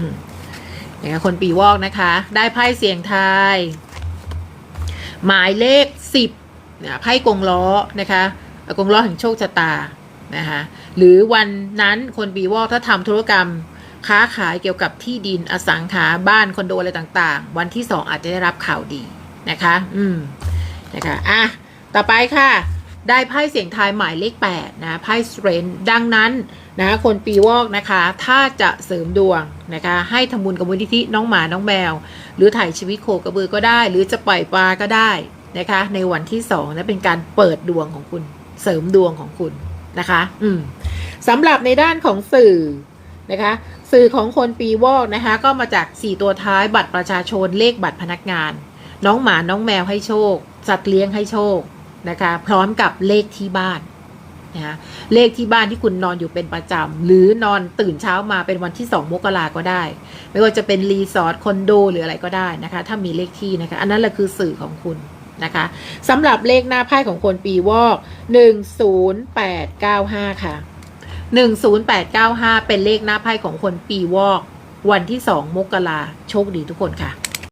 อืมนะคะคนปีวอกนะคะ ได้ไพ่เสียงทาย หมายเลขสิบนะไพ่กงล้อนะคะกงล้อแห่งโชคชะตานะคะหรือวันนั้นคนปีวอกถ้าทำธุรกรรมค้าขายเกี่ยวกับที่ดินอสังหาบ้านคอนโดอะไรต่างๆ วันที่สองอาจจะได้รับข่าวดีนะคะ อืมนะคะอะต่อไปค่ะ ได้ไพ่เสียงทายหมายเลข8นะไพ่สเตรนดังนั้นนะคนปีวอกนะคะ ถ้าจะเสริมดวงนะคะให้ทำบุญกับมูลนิธิน้องหมาน้องแมว หรือถ่ายชีวิตโคกระบือก็ได้ หรือจะปล่อยปลาก็ได้นะคะในวันที่สองนะเป็นการเปิดดวงของคุณ เสริมดวงของคุณนะคะอืมสำหรับในด้านของสื่อนะคะสื่อของคนปีวอกนะคะก็มาจาก 4 ตัวท้ายบัตรประชาชนเลขบัตรพนักงาน น้องหมาน้องแมวให้โชค สัตว์เลี้ยงให้โชค นะคะ พร้อมกับเลขที่บ้านนะคะเลขที่บ้านที่คุณนอนอยู่เป็นประจำ หรือนอนตื่นเช้ามาเป็นวันที่ 2 มกราก็ได้ ไม่ว่าจะเป็นรีสอร์ทคอนโดหรืออะไรก็ได้นะคะ ถ้ามีเลขที่นะคะ อันนั้นแหละคือสื่อของคุณนะคะสำหรับเลขหน้าไพ่ของคนปีวอก 10895 ค่ะ 10895 เป็นเลขหน้าไพ่ของคนปีวอก วันที่ 2 มกราโชคดีทุกคนค่ะ